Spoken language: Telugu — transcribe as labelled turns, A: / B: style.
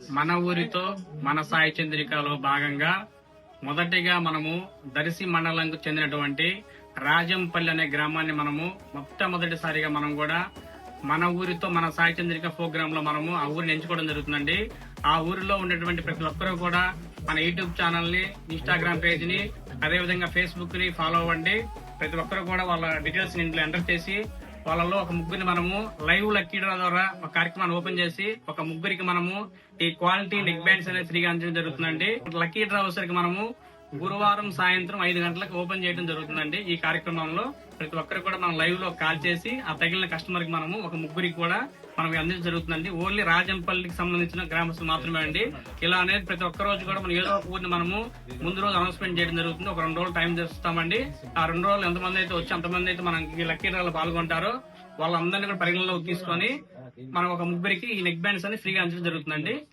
A: మన ఊరితో మన సాయి చంద్రికలో భాగంగా మొదటిగా మనము దరిసి మండలంకు చెందినటువంటి రాజంపల్లి అనే గ్రామాన్ని మనము మొట్టమొదటిసారిగా మనం కూడా మన ఊరితో మన సాయి చంద్రిక ప్రోగ్రామ్లో మనము ఆ ఊరిని ఎంచుకోవడం జరుగుతుందండి. ఆ ఊరిలో ఉండేటువంటి ప్రతి ఒక్కరూ కూడా మన యూట్యూబ్ ఛానల్ని ఇన్స్టాగ్రామ్ పేజ్ని అదేవిధంగా ఫేస్బుక్ని ఫాలో అవ్వండి. ప్రతి ఒక్కరు కూడా వాళ్ళ డీటెయిల్స్ ఇంట్లో ఎంటర్ చేసి వాళ్ళలో ఒక ముగ్గురిని మనము లైవ్ లక్కీ ద్వారా ఒక కార్యక్రమాన్ని ఓపెన్ చేసి ఒక ముగ్గురికి మనము ఈ క్వాలిటీ నెక్ బ్యాండ్స్ అనేది ఫ్రీగా అందించడం జరుగుతుందండి. లక్కీ డ్రా మనము గురువారం సాయంత్రం ఐదు గంటలకు ఓపెన్ చేయడం జరుగుతుందండి. ఈ కార్యక్రమంలో ప్రతి ఒక్కరు కూడా మనం లైవ్లో కాల్ చేసి ఆ తగిలిన కస్టమర్కి మనము ఒక ముగ్గురికి కూడా మనం అందించడం జరుగుతుందండి. ఓన్లీ రాజంపల్లికి సంబంధించిన గ్రామస్తులు మాత్రమే అండి. ఇలా అనేది ప్రతి ఒక్క రోజు కూడా మనం ఏదో ఒక ఊరిని మనము ముందు రోజు అనౌన్స్మెంట్ చేయడం జరుగుతుంది. ఒక రెండు రోజులు టైం చేస్తామండి. ఆ రెండు రోజులు ఎంతమంది అయితే వచ్చి అంతమంది అయితే మనం ఈ లక్కీ డ్రాలో పాల్గొంటారో వాళ్ళందరినీ కూడా పరిగణలోకి తీసుకొని మనం ఒక ముగ్గురికి ఈ నెక్ బ్యాండ్స్ అని ఫ్రీగా అందించడం జరుగుతుందండి.